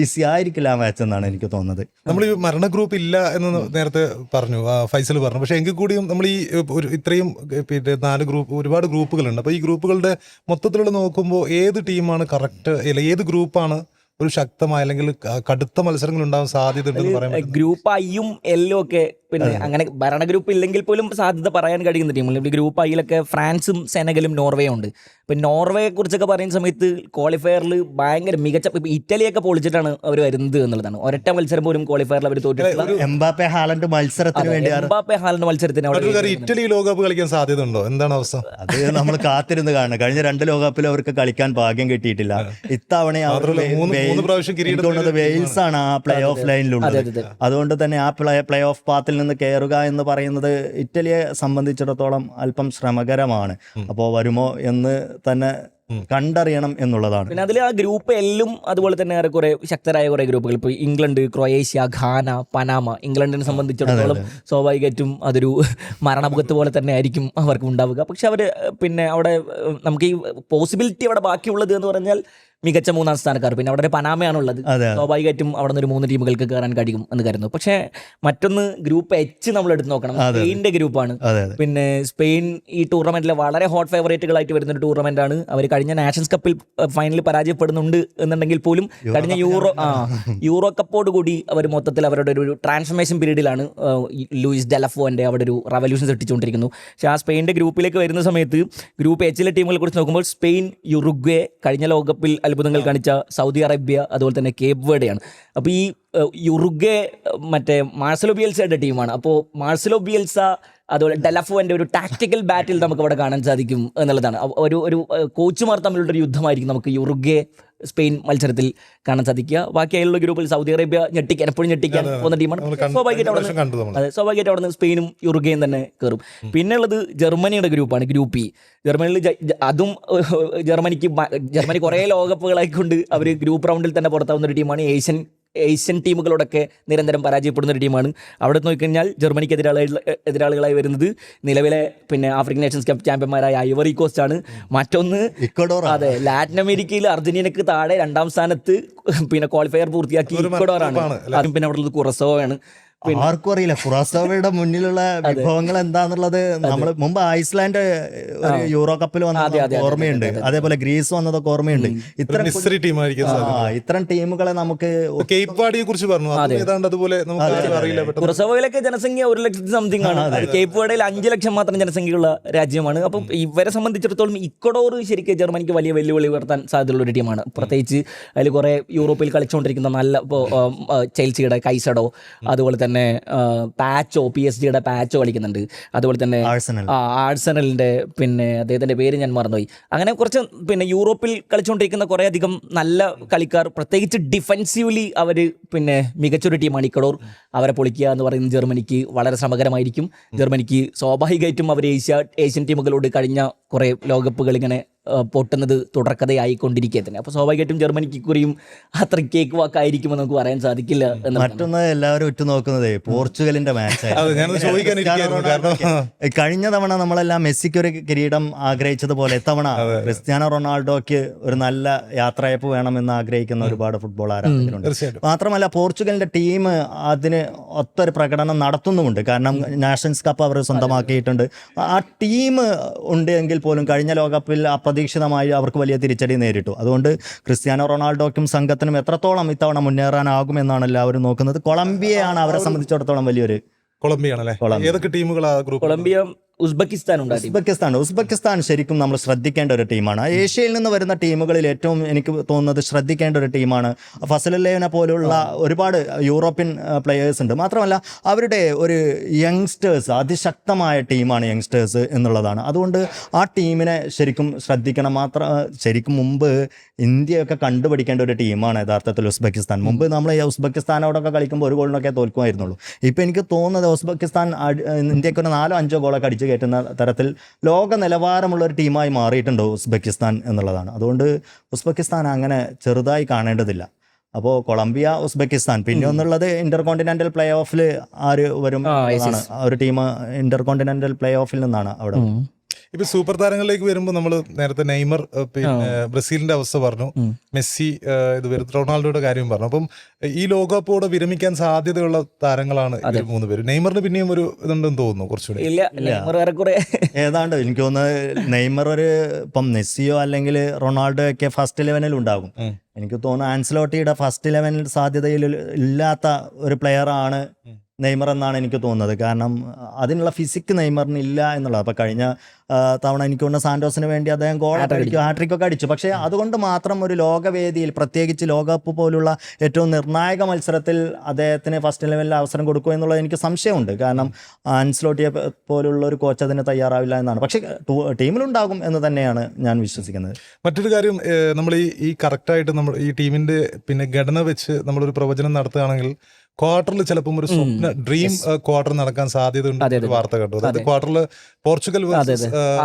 ഈസി ആയിരിക്കില്ല ആ മാച്ച് എന്നാണ് എനിക്ക് തോന്നുന്നത്. നമ്മൾ ഈ മരണ ഗ്രൂപ്പ് ഇല്ല എന്ന് നേരത്തെ പറഞ്ഞു ഫൈസൽ പറഞ്ഞു. പക്ഷെ എങ്കിൽ കൂടിയും നമ്മൾ ഈ ഒരു ഇത്രയും പിന്നെ നാല് ഗ്രൂപ്പ് ഒരുപാട് ഗ്രൂപ്പുകളുണ്ട്. അപ്പോൾ ഈ ഗ്രൂപ്പുകളുടെ മൊത്തത്തിലുള്ള നോക്കുമ്പോൾ ഏത് ടീമാണ് കറക്റ്റ് അല്ല ഏത് ഗ്രൂപ്പാണ് ഒരു ശക്തമായ അല്ലെങ്കിൽ കടുത്ത മത്സരങ്ങൾ ഉണ്ടാവാൻ സാധ്യത ഉണ്ടെന്ന് പറയാൻ പറ്റും? ഗ്രൂപ്പ് ഐയും എല്ലും ഒക്കെ പിന്നെ അങ്ങനെ ഭരണ ഗ്രൂപ്പ് ഇല്ലെങ്കിൽ പോലും സാധ്യത പറയാൻ കഴിയുന്ന ടീമുകൾ ഗ്രൂപ്പ് ഐയിലൊക്കെ ഫ്രാൻസും സെനഗലും നോർവേയും ഉണ്ട്. ഇപ്പം നോർവേയെ കുറിച്ചൊക്കെ പറയുന്ന സമയത്ത് ക്വാളിഫയറിൽ ഭയങ്കര മികച്ച ഇപ്പം ഇറ്റലിയൊക്കെ പൊളിച്ചിട്ടാണ് അവർ വരുന്നത് എന്നുള്ളതാണ്. ഒരൊറ്റ മത്സരം പോലും ക്വാളിഫയറിൽ അവർ തോറ്റിട്ടുള്ള എംബാപ്പെ ഹാലൻഡ് മത്സരത്തിന് വേണ്ടി ആ- എംബാപ്പെ ഹാലിന്റെ മത്സരത്തിന് അവിടെ ഇറ്റലി ലോകകപ്പ് കളിക്കാൻ സാധ്യത ഉണ്ടോ എന്താണ് അവസ്ഥ? അത് നമ്മൾ കാത്തിരുന്ന് കാണണം. കഴിഞ്ഞ രണ്ട് ലോകകപ്പിൽ അവർക്ക് കളിക്കാൻ ഭാഗ്യം കിട്ടിയിട്ടില്ല. ഇത്തവണ വെയിൽസ് ആണ് ആ പ്ലേ ഓഫ് ലൈനിലുള്ളത് അതെ, അതെ. അതുകൊണ്ട് തന്നെ ആ പ്ലേ പ്ലേ ഓഫ് പാത്തിൽ നിന്ന് കയറുക എന്ന് പറയുന്നത് ഇറ്റലിയെ സംബന്ധിച്ചിടത്തോളം അല്പം ശ്രമകരമാണ്. അപ്പോൾ വരുമോ എന്ന് തന്നെ കണ്ടറിയണം എന്നുള്ളതാണ്. പിന്നെ അതിൽ ആ ഗ്രൂപ്പ് എല്ലും അതുപോലെ തന്നെ ഏറെക്കുറെ ശക്തരായ കുറെ ഗ്രൂപ്പുകൾ. ഇപ്പോൾ ഇംഗ്ലണ്ട് ക്രൊയേഷ്യ ഘാന പനാമ ഇംഗ്ലണ്ടിനെ സംബന്ധിച്ചിടത്തോളം സ്വാഭാവികമായിട്ടും അതൊരു മരണമുഖത്ത് പോലെ തന്നെ ആയിരിക്കും അവർക്ക് ഉണ്ടാവുക പക്ഷെ അവർ പിന്നെ അവിടെ നമുക്ക് ഈ പോസിബിലിറ്റി അവിടെ ബാക്കിയുള്ളത് എന്ന് പറഞ്ഞാൽ മികച്ച മൂന്നാം സ്ഥാനക്കാർ. പിന്നെ അവിടെ ഒരു പനാമയാണുള്ളത്. ഉള്ളത് സ്വാഭാവികമായിട്ടും അവിടെ നിന്ന് ഒരു മൂന്ന് ടീമുകൾക്ക് കയറാൻ കഴിയും എന്ന് കരുതുന്നു. പക്ഷെ മറ്റൊന്ന് ഗ്രൂപ്പ് എച്ച് നമ്മൾ എടുത്ത് നോക്കണം. സ്പെയിനിന്റെ ഗ്രൂപ്പാണ്. പിന്നെ സ്പെയിൻ ഈ ടൂർണമെന്റിലെ വളരെ ഹോട്ട് ഫേവറേറ്റുകളായിട്ട് വരുന്ന ഒരു ടൂർണമെന്റ് ആണ് അവർ കഴിഞ്ഞ നാഷൻസ് കപ്പിൽ ഫൈനലിൽ പരാജയപ്പെടുന്നുണ്ട് എന്നുണ്ടെങ്കിൽ പോലും കഴിഞ്ഞ യൂറോ ആ [LAUGHS] യൂറോ കപ്പോട് കൂടി അവർ മൊത്തത്തിൽ അവരുടെ ഒരു ട്രാൻസ്ഫർമേഷൻ പീരീഡിലാണ് ലൂയിസ് ഡെലഫോന്റെ അവിടെ ഒരു റവല്യൂഷൻ സൃഷ്ടിച്ചുകൊണ്ടിരിക്കുന്നു. പക്ഷേ ആ സ്പെയിനിന്റെ ഗ്രൂപ്പിലേക്ക് വരുന്ന സമയത്ത് ഗ്രൂപ്പ് എച്ചിലെ ടീമുകളെ കുറിച്ച് നോക്കുമ്പോൾ സ്പെയിൻ യുറുഗ്വേ കഴിഞ്ഞ ലോകകപ്പിൽ അത്ഭുതങ്ങൾ കാണിച്ച സൗദി അറേബ്യ അതുപോലെ തന്നെ കേപ് വേർഡെയാണ്. അപ്പോൾ ഈ യുറുഗെ മറ്റേ മാർസലോ ബിയൽസയുടെ ടീമാണ്. അപ്പോൾ മാർസലോ ബിയൽസ അതുപോലെ ഡെലഫോന്റെ ഒരു ടാക്ടിക്കൽ ബാറ്റിൽ നമുക്ക് ഇവിടെ കാണാൻ സാധിക്കും എന്നുള്ളതാണ്. ഒരു ഒരു കോച്ചുമാർ തമ്മിലുള്ള ഒരു യുദ്ധമായിരിക്കും നമുക്ക് യുറുഗ്വേ സ്പെയിൻ മത്സരത്തിൽ കാണാൻ സാധിക്കുക. ബാക്കി അതിലുള്ള ഗ്രൂപ്പിൽ സൗദി അറേബ്യ ഞെട്ടിക്കാൻ എപ്പോഴും ഞെട്ടിക്കാൻ പോകുന്ന ടീമാണ്. സ്വാഭാവികമായിട്ട് അവിടെ അതെ സ്വാഭാവികമായിട്ട് അവിടെ നിന്ന് സ്പെയിനും യുറുഗയും തന്നെ കയറും പിന്നെ ഉള്ളത് ജർമ്മനിയുടെ ഗ്രൂപ്പാണ് ഗ്രൂപ്പ് ഇ. ജർമ്മനിയിൽ അതും ജർമ്മനിക്ക് ജർമ്മനി കുറേ ലോകകപ്പുകളായിക്കൊണ്ട് അവർ ഗ്രൂപ്പ് റൗണ്ടിൽ തന്നെ പുറത്താവുന്ന ഒരു ടീമാണ് ഏഷ്യൻ ഏഷ്യൻ ടീമുകളോടൊക്കെ നിരന്തരം പരാജയപ്പെടുന്ന ഒരു ടീമാണ് അവിടെ നോക്കിക്കഴിഞ്ഞാൽ ജർമ്മനിക്ക് എതിരാളി എതിരാളികളായി വരുന്നത് നിലവിലെ പിന്നെ ആഫ്രിക്കൻ നേഷൻസ് കപ്പ് ചാമ്പ്യന്മാരായ ഐവറി കോസ്റ്റ് ആണ്. മറ്റൊന്ന് ഇക്വഡോർ അതെ ലാറ്റിൻ അമേരിക്കയിൽ അർജന്റീനക്ക് താഴെ രണ്ടാം സ്ഥാനത്ത് പിന്നെ ക്വാളിഫയർ പൂർത്തിയാക്കി ഇക്വഡോറാണ് ആണ്. അതും പിന്നെ അവിടെ ഉള്ളത് കുറസോവാണ് ആർക്കും അറിയില്ല. ഫുറാസോവയുടെ മുന്നിലുള്ള വിഭവങ്ങൾ എന്താന്നുള്ളത് നമ്മൾ മുമ്പ് ഐസ്ലാൻഡ് ഒരു യൂറോ കപ്പിൽ വന്ന വന്നത് ഓർമ്മയുണ്ട്. അതേപോലെ ഗ്രീസ് വന്നതൊക്കെ ഓർമ്മയുണ്ട്. ഇത്തരം മിസ്റ്ററി ടീമായിരിക്കും ആ ഇത്തരം ടീമുകളെ നമുക്ക് കേപ്പ് കുറിച്ച് പറഞ്ഞു. ഏതാണ്ട് അതുപോലെ നമുക്ക് അറിയില്ല പെട്ടെന്ന്. ജനസംഖ്യ ഒരു ലക്ഷത്തി സംതിങ് ആണ്. കേപ്പ് വാടയിൽ അഞ്ച് ലക്ഷം മാത്രം ജനസംഖ്യയുള്ള രാജ്യമാണ്. അപ്പം ഇവരെ സംബന്ധിച്ചിടത്തോളം ഇക്വഡോർ ശരിക്കും ജർമ്മനിക്ക് വലിയ വെല്ലുവിളി ഉയർത്താൻ സാധ്യതയുള്ള ഒരു ടീമാണ്. പ്രത്യേകിച്ച് അതിൽ കുറെ യൂറോപ്പിൽ കളിച്ചുകൊണ്ടിരിക്കുന്ന നല്ല ഇപ്പോൾ ചെൽസിയുടെ കൈസഡോ അതുപോലെ തന്നെ പാച്ചോ പി എസ് ജിയുടെ പാച്ചോ കളിക്കുന്നുണ്ട്. അതുപോലെ തന്നെ ആഴ്സണലിന്റെ പിന്നെ അദ്ദേഹത്തിന്റെ പേര് ഞാൻ മറന്നുപോയി. അങ്ങനെ കുറച്ച് പിന്നെ യൂറോപ്പിൽ കളിച്ചുകൊണ്ടിരിക്കുന്ന കുറേ അധികം നല്ല കളിക്കാർ പ്രത്യേകിച്ച് ഡിഫെൻസീവ്ലി അവർ പിന്നെ മികച്ചൊരു ടീമാണ് ഇക്കടൂർ അവരെ പൊളിക്കുക എന്ന് പറയുന്നത് ജർമ്മനിക്ക് വളരെ ശ്രമകരമായിരിക്കും. ജർമ്മനിക്ക് സ്വാഭാവികമായിട്ടും അവർ ഏഷ്യ ഏഷ്യൻ ടീമുകളോട് കഴിഞ്ഞ കുറേ ലോകകപ്പുകൾ ഇങ്ങനെ പൊട്ടുന്നത് തുടർക്കഥയായിക്കൊണ്ടിരിക്കുക തന്നെ. അപ്പോൾ സ്വാഭാവികമായിട്ടും ജർമ്മനിക്ക് കുറിയും അത്ര കേക്ക് വാക്കായിരിക്കുമെന്ന് നമുക്ക് പറയാൻ സാധിക്കില്ല മറ്റൊന്ന് എല്ലാവരും ഉറ്റുനോക്കുന്നത് പോർച്ചുഗലിന്റെ മാച്ച് കഴിഞ്ഞ തവണ നമ്മളെല്ലാം മെസ്സിക്ക് ഒരു കിരീടം ആഗ്രഹിച്ചതുപോലെ തവണ ക്രിസ്ത്യാനോ റൊണാൾഡോയ്ക്ക് ഒരു നല്ല യാത്രയപ്പ് വേണമെന്ന് ആഗ്രഹിക്കുന്ന ഒരുപാട് ഫുട്ബോൾ ആരാധകരുണ്ട്. മാത്രമല്ല പോർച്ചുഗലിന്റെ ടീം അതിന് ഒത്തൊരു പ്രകടനം നടത്തുന്നുമുണ്ട്. കാരണം നാഷൻസ് കപ്പ് അവർ സ്വന്തമാക്കിയിട്ടുണ്ട്. ആ ടീം ഉണ്ട് എങ്കിൽ പോലും കഴിഞ്ഞ ലോകകപ്പിൽ അപ്രതീക്ഷിതമായി അവർക്ക് വലിയ തിരിച്ചടി നേരിട്ടു. അതുകൊണ്ട് ക്രിസ്ത്യാനോ റൊണാൾഡോയ്ക്കും സംഘത്തിനും എത്രത്തോളം ഇത്തവണ മുന്നേറാനാകും എന്നാണ് എല്ലാവരും നോക്കുന്നത്. കൊളംബിയയാണ് അവരെ സംബന്ധിച്ചിടത്തോളം വലിയൊരു കൊളംബിയ ആണല്ലേ കൊളംബിയ. ഏതൊക്കെ ടീമുകളാണ് ഗ്രൂപ്പ് കൊളംബിയ ഉസ്ബെക്കിസ്ഥാൻ ഉണ്ട് ഉസ്ബെക്കിസ്ഥാൻ ഉസ്ബെക്കിസ്ഥാൻ ശരിക്കും നമ്മൾ ശ്രദ്ധിക്കേണ്ട ഒരു ടീമാണ്. ഏഷ്യയിൽ നിന്ന് വരുന്ന ടീമുകളിൽ ഏറ്റവും എനിക്ക് തോന്നുന്നത് ശ്രദ്ധിക്കേണ്ട ഒരു ടീമാണ്. ഫസലുല്ലേവിനെ പോലുള്ള ഒരുപാട് യൂറോപ്യൻ പ്ലെയേഴ്സ് ഉണ്ട്. മാത്രമല്ല അവരുടെ ഒരു യങ്സ്റ്റേഴ്സ് അതിശക്തമായ ടീമാണ് യങ്സ്റ്റേഴ്സ് എന്നുള്ളതാണ്. അതുകൊണ്ട് ആ ടീമിനെ ശരിക്കും ശ്രദ്ധിക്കണം. മാത്രം ശരിക്കും മുമ്പ് ഇന്ത്യയൊക്കെ കണ്ടുപിടിക്കേണ്ട ഒരു ടീമാണ് യഥാർത്ഥത്തിൽ ഉസ്ബെക്കിസ്ഥാൻ. മുമ്പ് നമ്മൾ ഈ ഉസ്ബെക്കിസ്ഥാനോടൊക്കെ കളിക്കുമ്പോൾ ഒരു ഗോളിനൊക്കെ തോൽക്കുമായിരുന്നുള്ളൂ. ഇപ്പം എനിക്ക് തോന്നുന്നത് ഉസ്ബെക്കിസ്ഥാൻ ഇന്ത്യക്കൊരു നാലോ അഞ്ചോ ഗോളൊക്കെ അടിച്ചു കയറ്റുന്ന തരത്തിൽ ലോക നിലവാരമുള്ള ഒരു ടീമായി മാറിയിട്ടുണ്ട് ഉസ്ബെക്കിസ്ഥാൻ എന്നുള്ളതാണ്. അതുകൊണ്ട് ഉസ്ബെക്കിസ്ഥാൻ അങ്ങനെ ചെറുതായി കാണേണ്ടതില്ല. അപ്പോൾ കൊളംബിയ ഉസ്ബെക്കിസ്ഥാൻ. പിന്നെ ഒന്നുള്ളത് ഇന്റർ കോണ്ടിനെന്റൽ പ്ലേ ഓഫിൽ ആര് വരും ഒരു ടീം ഇന്റർ കോണ്ടിനെന്റൽ പ്ലേ ഓഫിൽ നിന്നാണ് അവിടെ. ഇപ്പൊ സൂപ്പർ താരങ്ങളിലേക്ക് വരുമ്പോൾ നമ്മൾ നേരത്തെ നെയ്മർ പിന്നെ ബ്രസീലിന്റെ അവസ്ഥ പറഞ്ഞു. മെസ്സി ഇത് വരും. റൊണാൾഡോയുടെ കാര്യം പറഞ്ഞു. അപ്പം ഈ ലോകകപ്പോടെ വിരമിക്കാൻ സാധ്യതയുള്ള താരങ്ങളാണ് ഇവർ മൂന്ന് പേര്. നെയ്മറിന് പിന്നെയും ഒരു ഇതുണ്ടെന്ന് തോന്നുന്നു കുറച്ചുകൂടി. ഇല്ല നെയ്മർ ഏതാണ്ട് എനിക്ക് തോന്നുന്നത് നെയ്മർ ഒരു ഇപ്പം മെസ്സിയോ അല്ലെങ്കിൽ റൊണാൾഡോ ഒക്കെ ഫസ്റ്റ് ഇലവനിൽ ഉണ്ടാകും. എനിക്ക് തോന്നുന്നു ആൻസലോട്ടിയുടെ ഫസ്റ്റ് ഇലവനിൽ സാധ്യതയിൽ ഇല്ലാത്ത ഒരു പ്ലെയർ ആണ് നെയ്മർ എന്നാണ് എനിക്ക് തോന്നുന്നത്. കാരണം അതിനുള്ള ഫിസിക്ക് നെയ്മറിന് ഇല്ല എന്നുള്ളത്. അപ്പോൾ കഴിഞ്ഞ തവണ എനിക്ക് തോന്നുന്ന സാന്റോസിന് വേണ്ടി അദ്ദേഹം ഗോൾ അടിക്കും ഹാട്രിക്കൊക്കെ അടിച്ചു. പക്ഷേ അതുകൊണ്ട് മാത്രം ഒരു ലോകവേദിയിൽ പ്രത്യേകിച്ച് ലോകകപ്പ് പോലുള്ള ഏറ്റവും നിർണായക മത്സരത്തിൽ അദ്ദേഹത്തിന് ഫസ്റ്റ് ലെവലിൽ അവസരം കൊടുക്കുക എന്നുള്ളത് എനിക്ക് സംശയമുണ്ട്. കാരണം ആൻസ്ലോട്ടിയെ പോലുള്ള ഒരു കോച്ച് അതിന് തയ്യാറാവില്ല എന്നാണ്. പക്ഷേ ടീമിലുണ്ടാകും എന്ന് തന്നെയാണ് ഞാൻ വിശ്വസിക്കുന്നത്. മറ്റൊരു കാര്യം നമ്മൾ ഈ ഈ കറക്റ്റായിട്ട് നമ്മൾ ഈ ടീമിന്റെ പിന്നെ ഘടന വെച്ച് നമ്മളൊരു പ്രവചനം നടത്തുകയാണെങ്കിൽ ക്വാർട്ടറിൽ ചിലപ്പം ഒരു സ്വപ്ന ഡ്രീം ക്വാർട്ടർ നടക്കാൻ സാധ്യതയുണ്ട് വാർത്ത കണ്ടു അതായത് ക്വാർട്ടറിൽ പോർച്ചുഗൽ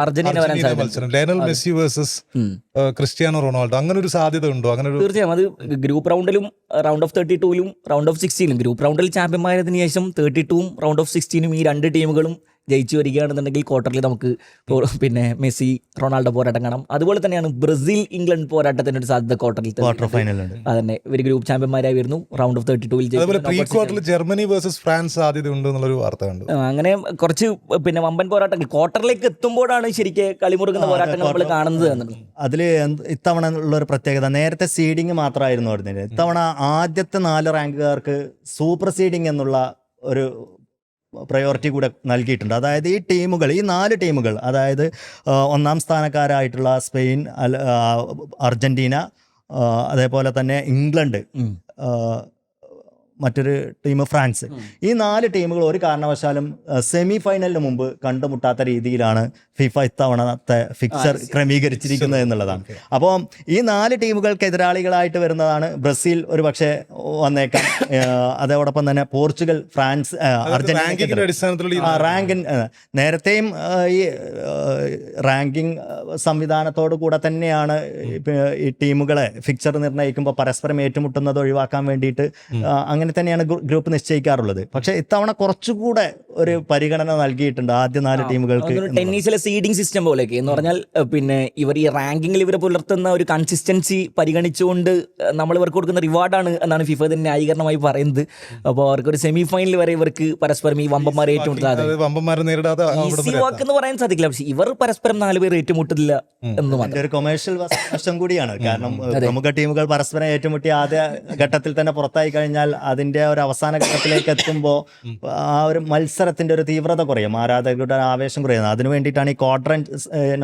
അർജന്റീന മത്സരം. Lionel Messi versus Cristiano Cristiano Ronaldo. അങ്ങനെ ഒരു സാധ്യത ഉണ്ടോ അങ്ങനെ ഒരു തീർച്ചയായും അത് ഗ്രൂപ്പ് റൗണ്ടിലും റൗണ്ട് ഓഫ് തേർട്ടി ടൂലും റൗണ്ട് ഓഫ് സിക്സ്റ്റീനും ഗ്രൂപ്പ് റൗണ്ടിൽ ചാമ്പ്യന്മാരതിനു ശേഷം തേർട്ടി ടൂവും റൗണ്ട് ഓഫ് സിക്സ്റ്റീനും ഈ രണ്ട് ടീമുകളും ജയിച്ചു വരികയാണെന്നുണ്ടെങ്കിൽ ക്വാർട്ടറിൽ നമുക്ക് പിന്നെ മെസ്സി റൊണാൾഡോ പോരാട്ടം കാണാം. അതുപോലെ തന്നെയാണ് ബ്രസീൽ ഇംഗ്ലണ്ട് പോരാട്ടത്തിന് ഒരു സാധ്യത ക്വാർട്ടറിൽ ക്വാർട്ടർ ഫൈനലുണ്ട് അതന്നെ. ഇവർ ഗ്രൂപ്പ് ചാമ്പ്യന്മാരായി വരുന്നു. റൗണ്ട് ഓഫ് തേർട്ടി ടൂവിൽ അതുപോലെ പ്രീ ക്വാർട്ടറിൽ ജർമ്മനി വേഴ്സസ് ഫ്രാൻസ് സാധ്യത ഉണ്ട് എന്നുള്ളൊരു വാർത്ത കണ്ടു. അങ്ങനെ കുറച്ച് പിന്നെ വമ്പൻ പോരാട്ടങ്ങൾ. ക്വാർട്ടറിലേക്ക് എത്തുമ്പോഴാണ് ശരിക്കും കളിമുറുകുന്ന പോരാട്ടങ്ങൾ നമ്മൾ കാണുന്നത് അതിൽ അതിൽ ഇത്തവണ ഉള്ള ഒരു പ്രത്യേകത. നേരത്തെ സീഡിങ് മാത്രമായിരുന്നു പറഞ്ഞത് ഇത്തവണ ആദ്യത്തെ നാല് റാങ്കുകാർക്ക് സൂപ്പർ സീഡിങ് എന്നുള്ള ഒരു പ്രയോറിറ്റി കൂടെ നൽകിയിട്ടുണ്ട്. അതായത് ഈ ടീമുകൾ ഈ നാല് ടീമുകൾ അതായത് ഒന്നാം സ്ഥാനക്കാരായിട്ടുള്ള സ്പെയിൻ അർജന്റീന അതേപോലെ തന്നെ ഇംഗ്ലണ്ട് മറ്റൊരു ടീം ഫ്രാൻസ്. ഈ നാല് ടീമുകൾ ഒരു കാരണവശാലും സെമി ഫൈനലിന് മുമ്പ് കണ്ടുമുട്ടാത്ത രീതിയിലാണ് ഫിഫ ഇത്തവണത്തെ ഫിക്സർ ക്രമീകരിച്ചിരിക്കുന്നത് എന്നുള്ളതാണ്. അപ്പോൾ ഈ നാല് ടീമുകൾക്ക് എതിരാളികളായിട്ട് വരുന്നതാണ് ബ്രസീൽ ഒരു പക്ഷേ വന്നേക്കാം. അതോടൊപ്പം തന്നെ പോർച്ചുഗൽ ഫ്രാൻസ് അർജന്റീന റാങ്കിൻ നേരത്തെയും ഈ റാങ്കിങ് സംവിധാനത്തോടു കൂടെ തന്നെയാണ് ഈ ടീമുകളെ ഫിക്ചർ നിർണയിക്കുമ്പോൾ പരസ്പരം ഏറ്റുമുട്ടുന്നത് ഒഴിവാക്കാൻ വേണ്ടിയിട്ട് അങ്ങനെ തന്നെയാണ് ഗ്രൂപ്പ് നിശ്ചയിക്കാറുള്ളത്. പക്ഷേ ഇത്തവണ കുറച്ചുകൂടെ ഒരു പരിഗണന നൽകിയിട്ടുണ്ട് ആദ്യ നാല് ടീമുകൾക്ക് ടെന്നീസിലെ സീഡിംഗ് സിസ്റ്റം പോലെയൊക്കെ. എന്ന് പറഞ്ഞാൽ പിന്നെ ഇവർ ഈ റാങ്കിങ്ങിൽ ഇവർ പുലർത്തുന്ന ഒരു കൺസിസ്റ്റൻസി പരിഗണിച്ചുകൊണ്ട് നമ്മൾ ഇവർക്ക് കൊടുക്കുന്ന റിവാർഡാണ് എന്നാണ് ഫിഫ ഇതിന് ന്യായീകരണമായി പറയുന്നത്. അപ്പോൾ അവർക്ക് ഒരു സെമി ഫൈനൽ വരെ ഇവർക്ക് പരസ്പരം ഈ വമ്പന്മാരെ ഏറ്റുമുട്ടാതെ. വമ്പന്മാരെ നേരിടാതെ എന്ന് പറയാൻ സാധിക്കില്ല. പക്ഷെ ഇവർ പരസ്പരം നാലുപേർ ഏറ്റുമുട്ടില്ല എന്ന് മാത്രം. ഒരു കൊമേഴ്ഷ്യൽ വശം [LAUGHS] കൂടിയാണ്. കാരണം പ്രമുഖ ടീമുകൾ പരസ്പരം ഏറ്റുമുട്ടി ആദ്യ ഘട്ടത്തിൽ തന്നെ പുറത്തായി കഴിഞ്ഞാൽ അതിന്റെ ഒരു അവസാന ഘട്ടത്തിലേക്ക് എത്തുമ്പോൾ ആ ഒരു മത്സരത്തിന്റെ ഒരു തീവ്രത കുറയും. ആരാധകരുടെ ആവേശം കുറയുന്നത് അതിനു വേണ്ടിയിട്ടാണ് ഈ ക്വാഡ്രൻ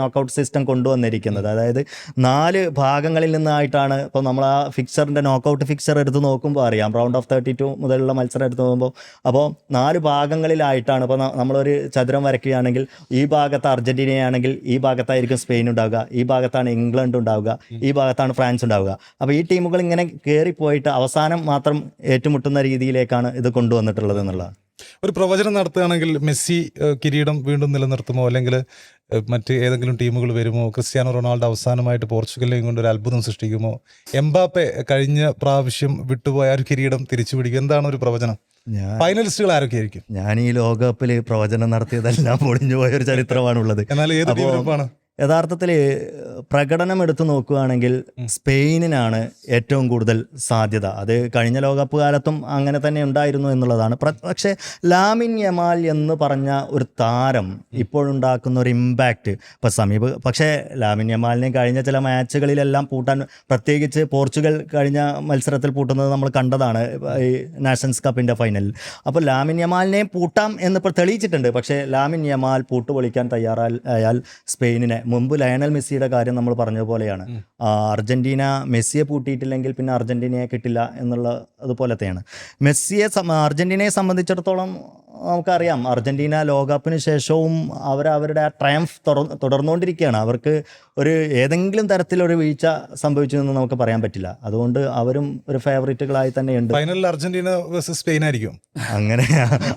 നോക്കൗട്ട് സിസ്റ്റം കൊണ്ടുവന്നിരിക്കുന്നത്. അതായത് നാല് ഭാഗങ്ങളിൽ നിന്നായിട്ടാണ് ഇപ്പോൾ നമ്മൾ ആ ഫിക്സറിന്റെ നോക്കൗട്ട് ഫിക്സർ എടുത്ത് നോക്കുമ്പോൾ അറിയാം. റൗണ്ട് ഓഫ് തേർട്ടി ടു മുതലുള്ള മത്സരം എടുത്ത് നോക്കുമ്പോൾ അപ്പോൾ നാല് ഭാഗങ്ങളിലായിട്ടാണ് ഇപ്പോൾ നമ്മളൊരു ചതുരം വരയ്ക്കുകയാണെങ്കിൽ ഈ ഭാഗത്ത് അർജന്റീനയാണെങ്കിൽ ഈ ഭാഗത്തായിരിക്കും സ്പെയിൻ ഉണ്ടാവുക ഈ ഭാഗത്താണ് ഇംഗ്ലണ്ട് ഉണ്ടാവുക ഈ ഭാഗത്താണ് ഫ്രാൻസ് ഉണ്ടാവുക. അപ്പോൾ ഈ ടീമുകൾ ഇങ്ങനെ കയറിപ്പോയിട്ട് അവസാനം മാത്രം ഏറ്റുമുട്ടുന്ന രീതിയിലേക്കാണ് ഇത് കൊണ്ടുവന്നിട്ടുള്ളത് എന്നുള്ളതാണ്. ഒരു പ്രവചനം നടത്തുകയാണെങ്കിൽ മെസ്സി കിരീടം വീണ്ടും നിലനിർത്തുമോ? അല്ലെങ്കിൽ മറ്റ് ഏതെങ്കിലും ടീമുകൾ വരുമോ? ക്രിസ്ത്യാനോ റൊണാൾഡോ അവസാനമായിട്ട് പോർച്ചുഗലിനെയും കൊണ്ട് ഒരു അത്ഭുതം സൃഷ്ടിക്കുമോ? എംബാപ്പെ കഴിഞ്ഞ പ്രാവശ്യം വിട്ടുപോയ ആ ഒരു കിരീടം തിരിച്ചു പിടിക്കും എന്താണ് ഒരു പ്രവചനം? ഫൈനലിസ്റ്റുകൾ ആരൊക്കെ ആയിരിക്കും? ഞാൻ ഈ ലോകകപ്പിൽ പ്രവചനം നടത്തിയതെല്ലാം പൊളിഞ്ഞു പോയ ഒരു ചരിത്രമാണുള്ളത്. എന്നാൽ ഏത് ടീമിനൊപ്പമാണ് യഥാർത്ഥത്തിൽ പ്രകടനം എടുത്തു നോക്കുകയാണെങ്കിൽ സ്പെയിനിനാണ് ഏറ്റവും കൂടുതൽ സാധ്യത. അത് കഴിഞ്ഞ ലോകകപ്പ് കാലത്തും അങ്ങനെ തന്നെ ഉണ്ടായിരുന്നു എന്നുള്ളതാണ്. പക്ഷേ ലാമിൻ യമാൽ എന്ന് പറഞ്ഞ ഒരു താരം ഇപ്പോഴുണ്ടാക്കുന്ന ഒരു ഇമ്പാക്റ്റ് ഇപ്പം സമീപ പക്ഷേ ലാമിൻ യമാലിനെ കഴിഞ്ഞ ചില മാച്ചുകളിലെല്ലാം പൂട്ടാൻ പ്രത്യേകിച്ച് പോർച്ചുഗൽ കഴിഞ്ഞ മത്സരത്തിൽ പൂട്ടുന്നത് നമ്മൾ കണ്ടതാണ് ഈ നാഷൻസ് കപ്പിന്റെ ഫൈനലിൽ അപ്പോൾ ലാമിൻ യമാലിനെ പൂട്ടാം എന്നിപ്പോൾ തെളിയിച്ചിട്ടുണ്ട്. പക്ഷേ ലാമിൻ യമാൽ പൂട്ടുപൊളിക്കാൻ തയ്യാറായാൽ സ്പെയിനിനെ മുമ്പ് ലയണൽ മെസ്സിയുടെ കാര്യം നമ്മൾ പറഞ്ഞ പോലെയാണ് അർജന്റീന മെസ്സിയെ പൂട്ടിയിട്ടില്ലെങ്കിൽ പിന്നെ അർജന്റീനയെ കിട്ടില്ല എന്നുള്ള അതുപോലത്തെയാണ്. മെസ്സിയെ അർജന്റീനയെ സംബന്ധിച്ചിടത്തോളം നമുക്കറിയാം. അർജന്റീന ലോകകപ്പിന് ശേഷവും അവർ അവരുടെ ആ ട്രയംഫ് തുടർന്നുകൊണ്ടിരിക്കുകയാണ്. അവർക്ക് ഒരു ഏതെങ്കിലും തരത്തിലൊരു വീഴ്ച സംഭവിച്ചു എന്ന് നമുക്ക് പറയാൻ പറ്റില്ല. അതുകൊണ്ട് അവരും ഒരു ഫേവറേറ്റുകളായി തന്നെയുണ്ട്. ഫൈനലിൽ അർജന്റീന വേഴ്സസ് സ്പെയിൻ ആയിരിക്കും. അങ്ങനെ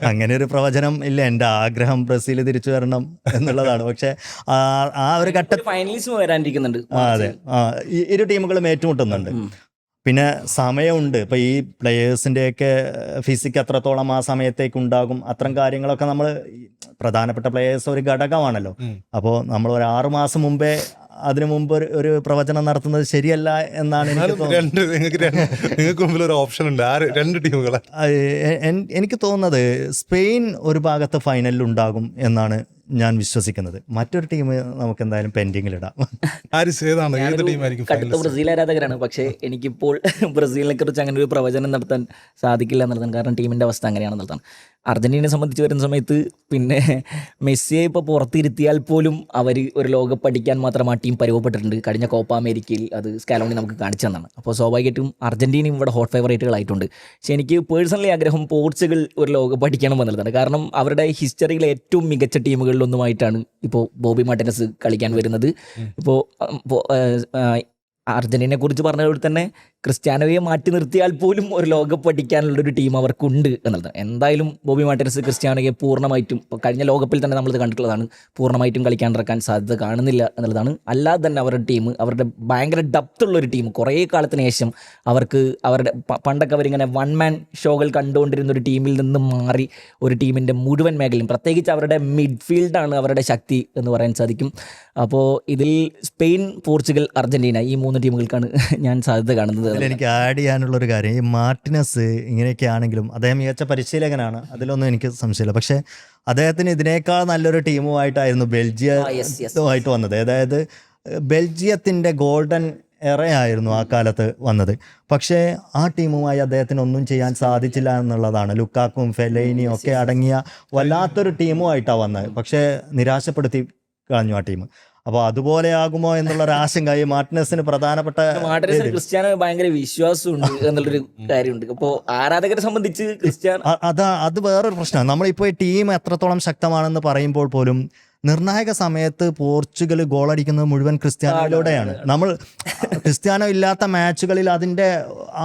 അങ്ങനെ ഒരു പ്രവചനം ഇല്ല. എന്റെ ആഗ്രഹം ബ്രസീൽ തിരിച്ചു വരണം എന്നുള്ളതാണ്. പക്ഷേ ആ ഒരു ഘട്ട ഫൈനലിസ്റ്റ് വരാനിരിക്കുന്നുണ്ട്. അതെ. ആ ഈ ഇരു ടീമുകളും ഏറ്റുമുട്ടുന്നുണ്ട്. പിന്നെ സമയമുണ്ട്. ഇപ്പം ഈ പ്ലെയേഴ്സിന്റെയൊക്കെ ഫിസിക് അത്രത്തോളം ആ സമയത്തേക്ക് ഉണ്ടാകും. അത്തരം കാര്യങ്ങളൊക്കെ നമ്മൾ പ്രധാനപ്പെട്ട പ്ലെയേഴ്സ് ഒരു ഘടകമാണല്ലോ. അപ്പോൾ നമ്മൾ ഒരു ആറു മാസം മുമ്പേ അതിനു മുമ്പ് ഒരു- പ്രവചനം നടത്തുന്നത് ശരിയല്ല എന്നാണ് എനിക്ക് തോന്നുന്നത്. രണ്ട് നിങ്ങൾക്ക് നിങ്ങൾക്ക് മുമ്പിൽ ഒരു ഓപ്ഷൻ ഉണ്ട്. രണ്ട് എനിക്ക് തോന്നുന്നത് സ്പെയിൻ ഒരു ഭാഗത്ത് ഫൈനലിൽ ഉണ്ടാകും എന്നാണ് ഞാൻ വിശ്വസിക്കുന്നത്. മറ്റൊരു ടീം നമുക്ക് എന്തായാലും പെൻഡിങ്ങിലിടാം ആരിസ് ഏതാണ്? ഏത് ഞാനൊരു ടീമായിരിക്കും കടുത്ത ബ്രസീൽ ആരാധകരാണ്. പക്ഷേ എനിക്കിപ്പോൾ ബ്രസീലിനെ കുറിച്ച് അങ്ങനെ ഒരു പ്രവചനം നടത്താൻ സാധിക്കില്ല എന്നുള്ളതാണ്. കാരണം ടീമിന്റെ അവസ്ഥ അങ്ങനെയാണെന്നുള്ളതാണ് അർജന്റീനയെ സംബന്ധിച്ച് വരുന്ന സമയത്ത് പിന്നെ മെസ്സിയെ ഇപ്പോൾ പുറത്തിരുത്തിയാൽ പോലും അവർ ഒരു ലോകം പഠിക്കാൻ മാത്രം ആ ടീം പരുവപ്പെട്ടിട്ടുണ്ട്. കഴിഞ്ഞ കോപ്പ അമേരിക്കയിൽ അത് സ്കാലോണി നമുക്ക് കാണിച്ചു തന്നാണ് അപ്പോൾ സ്വാഭാവികമായിട്ടും അർജന്റീന ഇവിടെ ഹോട്ട് ഫേവറേറ്റുകളായിട്ടുണ്ട് പക്ഷേ എനിക്ക് പേഴ്സണലി ആഗ്രഹം പോർച്ചുഗൽ ഒരു ലോകകപ്പ് അടിക്കണം എന്നുള്ളതാണ്. കാരണം അവരുടെ ഹിസ്റ്ററിയിലെ ഏറ്റവും മികച്ച ടീമുകളിലൊന്നുമായിട്ടാണ് ഇപ്പോൾ ബോബി മാർട്ടിനസ് കളിക്കാൻ വരുന്നത്. ഇപ്പോൾ അർജന്റീനയെ കുറിച്ച് പറഞ്ഞതുപോലെ തന്നെ ക്രിസ്ത്യാനോയെ മാറ്റി നിർത്തിയാൽ പോലും ഒരു ലോകകപ്പ് അടിക്കാനുള്ള ഒരു ടീം അവർക്കുണ്ട് എന്നുള്ളതാണ് എന്തായാലും ബോബി മാർട്ടിനസ് ക്രിസ്ത്യാനോയെ പൂർണമായിട്ടും കഴിഞ്ഞ ലോകകപ്പിൽ തന്നെ നമ്മളിത് കണ്ടിട്ടുള്ളതാണ്. പൂർണമായിട്ടും കളിക്കാണ്ടിറക്കാൻ സാധ്യത കാണുന്നില്ല എന്നുള്ളതാണ്. അല്ലാതെ തന്നെ അവരുടെ ടീം അവരുടെ ഭയങ്കര ഉള്ള ഒരു ടീം കുറേ കാലത്തിന് ശേഷം അവർക്ക് അവരുടെ പണ്ടൊക്കെ അവരിങ്ങനെ വൺ മാൻ ഷോകൾ കണ്ടുകൊണ്ടിരുന്ന ഒരു ടീമിൽ നിന്ന് മാറി ഒരു ടീമിന്റെ മുഴുവൻ മേഖലയും പ്രത്യേകിച്ച് അവരുടെ മിഡ്ഫീൽഡാണ് അവരുടെ ശക്തി എന്ന് പറയാൻ സാധിക്കും. അപ്പോൾ ഇതിൽ സ്പെയിൻ പോർച്ചുഗൽ അർജന്റീന ഈ മൂന്ന് ടീമുകൾക്കാണ് ഞാൻ സാധ്യത കാണുന്നത്. എനിക്ക് ആഡ് ചെയ്യാനുള്ള ഒരു കാര്യം ഈ മാർട്ടിനസ് ഇങ്ങനെയൊക്കെ ആണെങ്കിലും അദ്ദേഹം മികച്ച പരിശീലകനാണ് അതിലൊന്നും എനിക്ക് സംശയമില്ല. പക്ഷെ അദ്ദേഹത്തിന് ഇതിനേക്കാൾ നല്ലൊരു ടീമുമായിട്ടായിരുന്നു ബെൽജിയുമായിട്ട് വന്നത്. അതായത് ബെൽജിയത്തിന്റെ ഗോൾഡൻ എറയായിരുന്നു ആ കാലത്ത് വന്നത്. പക്ഷേ ആ ടീമുമായി അദ്ദേഹത്തിന് ഒന്നും ചെയ്യാൻ സാധിച്ചില്ല എന്നുള്ളതാണ്. ലുക്കാക്കും ഫെലൈനിയും ഒക്കെ അടങ്ങിയ വല്ലാത്തൊരു ടീമുമായിട്ടാണ് വന്നത്. പക്ഷേ നിരാശപ്പെടുത്തി കളഞ്ഞു ആ ടീം. അപ്പോൾ അതുപോലെ ആകുമോ എന്നുള്ള ഒരു ആശങ്ക ഈ മാർട്ടിനസിന് പ്രധാനപ്പെട്ട മാർട്ടിനസിന് ക്രിസ്ത്യാനോ ഭയങ്കര വിശ്വാസമുണ്ട് എന്നുള്ളൊരു കാര്യമുണ്ട്. അപ്പോൾ ആരാധകരെ സംബന്ധിച്ച് ക്രിസ്ത്യാനോ അതാ അത് വേറൊരു പ്രശ്നമാണ്. നമ്മളിപ്പോൾ ഈ ടീം എത്രത്തോളം ശക്തമാണെന്ന് പറയുമ്പോൾ പോലും നിർണായക സമയത്ത് പോർച്ചുഗൽ ഗോളടിക്കുന്നത് മുഴുവൻ ക്രിസ്ത്യാനോയിലൂടെയാണ്. നമ്മൾ ക്രിസ്ത്യാനോ ഇല്ലാത്ത മാച്ചുകളിൽ അതിന്റെ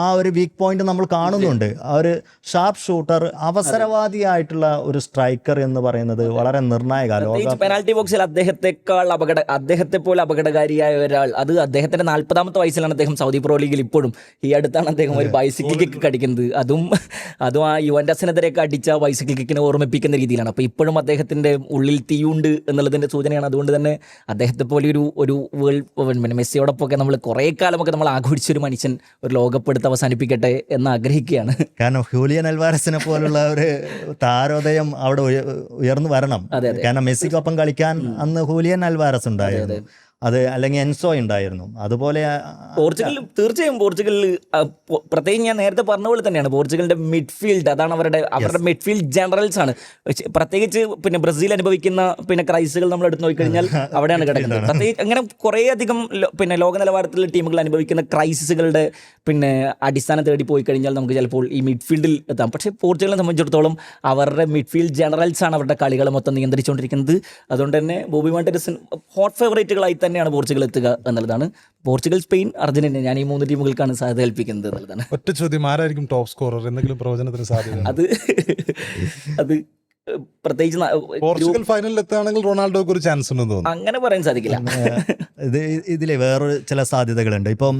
ആ ഒരു വീക്ക് പോയിന്റ് നമ്മൾ കാണുന്നുണ്ട്. ആ ഒരു ഷാർപ്പ് ഷൂട്ടർ അവസരവാദിയായിട്ടുള്ള ഒരു സ്ട്രൈക്കർ എന്ന് പറയുന്നത് വളരെ നിർണായക പെനാൽറ്റി ബോക്സിൽ അദ്ദേഹത്തെക്കാൾ അപകട അദ്ദേഹത്തെ പോലെ അപകടകാരിയായ ഒരാൾ അത് അദ്ദേഹത്തിന്റെ നാൽപ്പതാമത്തെ വയസ്സിലാണ് അദ്ദേഹം സൗദി പ്രോ ലീഗിൽ ഇപ്പോഴും. ഈ അടുത്താണ് അദ്ദേഹം ഒരു ബൈസിക്കിൾ കിക്ക് കടിക്കുന്നത്. അതും അതും ആ യുവൻഡസിനെതിരെയൊക്കെ അടിച്ച ബൈസിക്കിൾ കിക്കിനെ ഓർമ്മിപ്പിക്കുന്ന രീതിയിലാണ്. അപ്പോൾ ഇപ്പോഴും അദ്ദേഹത്തിന്റെ ഉള്ളിൽ തീയുണ്ട് എന്നുള്ളതിന്റെ സൂചനയാണ്. അതുകൊണ്ട് തന്നെ അദ്ദേഹത്തെ പോലെ ഒരു ഒരു വേൾഡ് പിന്നെ മെസ്സിയോടൊപ്പമൊക്കെ നമ്മൾ കുറേ കാലമൊക്കെ നമ്മൾ ആഘോഷിച്ചൊരു മനുഷ്യൻ ഒരു ലോകപ്പെടുത്ത് അവസാനിപ്പിക്കട്ടെ എന്ന് ആഗ്രഹിക്കുകയാണ്. കാരണം ഹ്യൂലിയൻ അൽവാരസിനെ പോലുള്ള ഒരു താരോദയം അവിടെ ഉയ- ഉയർന്നു വരണം. കാരണം മെസ്സിക്കൊപ്പം കളിക്കാൻ അന്ന് ഹൂലിയൻ അൽവാരസ് ഉണ്ടായിരുന്നു. അത് അല്ലെങ്കിൽ എൻസോ ഉണ്ടായിരുന്നു. അതുപോലെ പോർച്ചുഗൽ തീർച്ചയായും പോർച്ചുഗൽ പ്രത്യേകിച്ച് ഞാൻ നേരത്തെ പറഞ്ഞ പോലെ തന്നെയാണ് പോർച്ചുഗലിന്റെ മിഡ്ഫീൽഡ് അതാണ് അവരുടെ അവരുടെ മിഡ്ഫീൽഡ് ജനറൽസ് ആണ്. പ്രത്യേകിച്ച് പിന്നെ ബ്രസീൽ അനുഭവിക്കുന്ന പിന്നെ ക്രൈസുകൾ നമ്മൾ എടുത്ത് നോക്കിക്കഴിഞ്ഞാൽ [LAUGHS] അവിടെയാണ് കിടക്കുന്നത്. പ്രത്യേകിച്ച് അങ്ങനെ കുറേ അധികം പിന്നെ ലോക നിലവാരത്തിലുള്ള ടീമുകൾ അനുഭവിക്കുന്ന ക്രൈസിസുകളുടെ പിന്നെ അടിസ്ഥാനം തേടി പോയി കഴിഞ്ഞാൽ നമുക്ക് ചിലപ്പോൾ ഈ മിഡ്ഫീൽഡിൽ എത്താം. പക്ഷേ പോർച്ചുഗലിനെ സംബന്ധിച്ചിടത്തോളം അവരുടെ മിഡ്ഫീൽഡ് ജനറൽസ് ആണ് അവരുടെ കളികളെ മൊത്തം നിയന്ത്രിച്ചുകൊണ്ടിരിക്കുന്നത്. അതുകൊണ്ട് തന്നെ ബോബി മാർട്ടിനസൻ ഹോട്ട് ഫേവറേറ്റുകളായി തന്നെയാണ് പോർച്ചുഗൽ എത്തുക എന്നുള്ളതാണ്. പോർച്ചുഗൽ സ്പെയിൻ അർജന്റീന ഞാൻ ഈ മൂന്ന് ടീമുകൾക്കാണ് സാധ്യത കൽപ്പിക്കുന്നത് എന്നുള്ളതാണ്. ഒറ്റ ചോദ്യം ആരായിരിക്കും ടോപ്പ് സ്കോറർ എന്തെങ്കിലും പ്രവചനത്തിന് സാധ്യത അത് അത് പ്രത്യേകിച്ച് പോർച്ചുഗൽ ഫൈനലിൽ റൊണാൾഡോക്ക് ഒരു ചാൻസ് ഉണ്ടെന്ന് തോന്നുന്നു. അങ്ങനെ പറയാൻ സാധിക്കില്ല. ഇത് ഇതിലെ വേറൊരു ചില സാധ്യതകളുണ്ട്. ഇപ്പം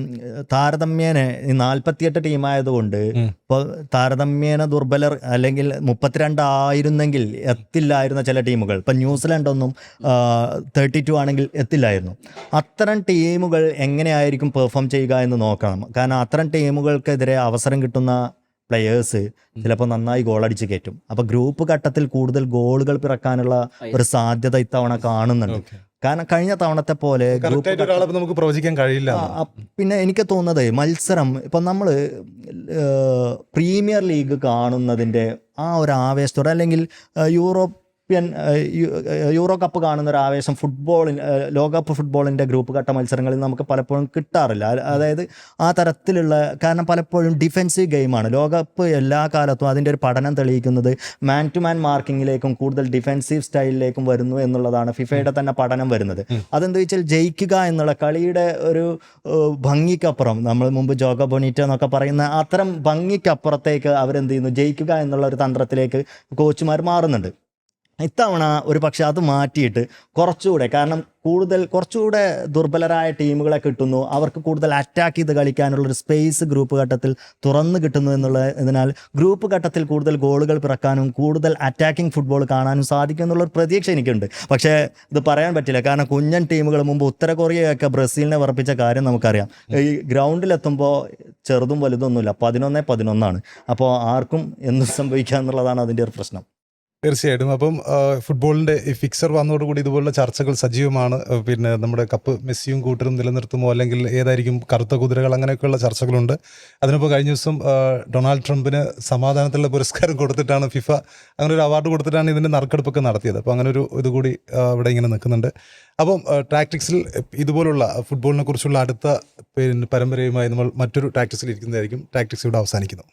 താരതമ്യേന നാൽപ്പത്തിയെട്ട് ടീമായതുകൊണ്ട് ഇപ്പൊ താരതമ്യേന ദുർബലർ അല്ലെങ്കിൽ മുപ്പത്തിരണ്ട് ആയിരുന്നെങ്കിൽ എത്തില്ലായിരുന്ന ചില ടീമുകൾ ഇപ്പൊ ന്യൂസിലാൻഡ് ഒന്നും തേർട്ടി ടു ആണെങ്കിൽ എത്തില്ലായിരുന്നു. അത്തരം ടീമുകൾ എങ്ങനെയായിരിക്കും പെർഫോം ചെയ്യുക എന്ന് നോക്കണം. കാരണം അത്തരം ടീമുകൾക്കെതിരെ അവസരം കിട്ടുന്ന പ്ലെയേഴ്സ് ചിലപ്പോൾ നന്നായി ഗോൾ അടിച്ച് കയറ്റും. അപ്പൊ ഗ്രൂപ്പ് ഘട്ടത്തിൽ കൂടുതൽ ഗോളുകൾ പിറക്കാനുള്ള ഒരു സാധ്യത ഇത്തവണ കാണുന്നുണ്ട്. കാരണം കഴിഞ്ഞ തവണത്തെ പോലെ നമുക്ക് പ്രവചിക്കാൻ കഴിയില്ല. പിന്നെ എനിക്ക് തോന്നുന്നത് മത്സരം ഇപ്പം നമ്മൾ പ്രീമിയർ ലീഗ് കാണുന്നതിന്റെ ആ ഒരു ആവേശത്തോടെ അല്ലെങ്കിൽ ആ, യൂറോപ്യൻ യൂറോ കപ്പ് കാണുന്ന ഒരു ആവേശം ഫുട്ബോളിൽ ലോകകപ്പ് ഫുട്ബോളിന്റെ ഗ്രൂപ്പ് ഘട്ട മത്സരങ്ങളിൽ നമുക്ക് പലപ്പോഴും കിട്ടാറില്ല. അത് അതായത് ആ തരത്തിലുള്ള കാരണം പലപ്പോഴും ഡിഫെൻസീവ് ഗെയിമാണ് ലോകകപ്പ് എല്ലാ കാലത്തും അതിന്റെ ഒരു പഠനം തെളിയിക്കുന്നത് മാൻ ടു മാൻ മാർക്കിങ്ങിലേക്കും കൂടുതൽ ഡിഫെൻസീവ് സ്റ്റൈലിലേക്കും വരുന്നു എന്നുള്ളതാണ് ഫിഫയുടെ തന്നെ പഠനം വരുന്നത്. അതെന്താ വെച്ചാൽ ജയിക്കുക എന്നുള്ള കളിയുടെ ഒരു ഭംഗിക്കപ്പുറം നമ്മൾ മുമ്പ് ജോഗ ബൊണീറ്റ എന്നൊക്കെ പറയുന്ന അത്തരം ഭംഗിക്കപ്പുറത്തേക്ക് അവരെന്ത് ചെയ്യുന്നു? ജയിക്കുക എന്നുള്ള ഒരു തന്ത്രത്തിലേക്ക് കോച്ചുമാർ മാറുന്നുണ്ട്. ഇത്തവണ ഒരു പക്ഷേ അത് മാറ്റിയിട്ട് കുറച്ചുകൂടെ കാരണം കൂടുതൽ കുറച്ചുകൂടെ ദുർബലരായ ടീമുകളെ കിട്ടുന്നു. അവർക്ക് കൂടുതൽ അറ്റാക്ക് ചെയ്ത് കളിക്കാനുള്ള ഒരു സ്പേസ് ഗ്രൂപ്പ് ഘട്ടത്തിൽ തുറന്നു കിട്ടുന്നു എന്നുള്ള ഇതിനാൽ ഗ്രൂപ്പ് ഘട്ടത്തിൽ കൂടുതൽ ഗോളുകൾ പിറക്കാനും കൂടുതൽ അറ്റാക്കിംഗ് ഫുട്ബോൾ കാണാനും സാധിക്കും എന്നുള്ളൊരു പ്രതീക്ഷ എനിക്കുണ്ട്. പക്ഷേ ഇത് പറയാൻ പറ്റില്ല. കാരണം കുഞ്ഞൻ ടീമുകൾ മുമ്പ് ഉത്തര കൊറിയയൊക്കെ ബ്രസീലിനെ വറപ്പിച്ച കാര്യം നമുക്കറിയാം. ഈ ഗ്രൗണ്ടിലെത്തുമ്പോൾ ചെറുതും വലുതൊന്നുമില്ല പതിനൊന്നേ പതിനൊന്നാണ്. അപ്പോൾ ആർക്കും എന്ത് സംഭവിക്കുക എന്നുള്ളതാണ് അതിന്റെ ഒരു പ്രശ്നം. തീർച്ചയായിട്ടും. അപ്പം ഫുട്ബോളിന്റെ ഈ ഫിക്സർ വന്നതോടുകൂടി ഇതുപോലുള്ള ചർച്ചകൾ സജീവമാണ്. പിന്നെ നമ്മുടെ കപ്പ് മെസ്സിയും കൂട്ടരും നിലനിർത്തുമോ അല്ലെങ്കിൽ ഏതായിരിക്കും കറുത്ത കുതിരകൾ അങ്ങനെയൊക്കെയുള്ള ചർച്ചകളുണ്ട്. അതിനിപ്പോൾ കഴിഞ്ഞ ദിവസം ഡൊണാൾഡ് ട്രംപിന് സമാധാനത്തിലുള്ള പുരസ്കാരം കൊടുത്തിട്ടാണ് ഫിഫ അങ്ങനെ ഒരു അവാർഡ് കൊടുത്തിട്ടാണ് ഇതിന്റെ നറുക്കെടുപ്പൊക്കെ നടത്തിയത്. അപ്പോൾ അങ്ങനെ ഒരു ഇതുകൂടി ഇവിടെ ഇങ്ങനെ നിൽക്കുന്നുണ്ട്. അപ്പം ടാക്ടിക്സിൽ ഇതുപോലുള്ള ഫുട്ബോളിനെ കുറിച്ചുള്ള അടുത്ത പരമ്പരയുമായി നമ്മൾ മറ്റൊരു ടാക്ടിക്സിൽ ഇരിക്കുന്നതായിരിക്കും. ടാക്ടിക്സ് ഇവിടെ അവസാനിക്കുന്നു.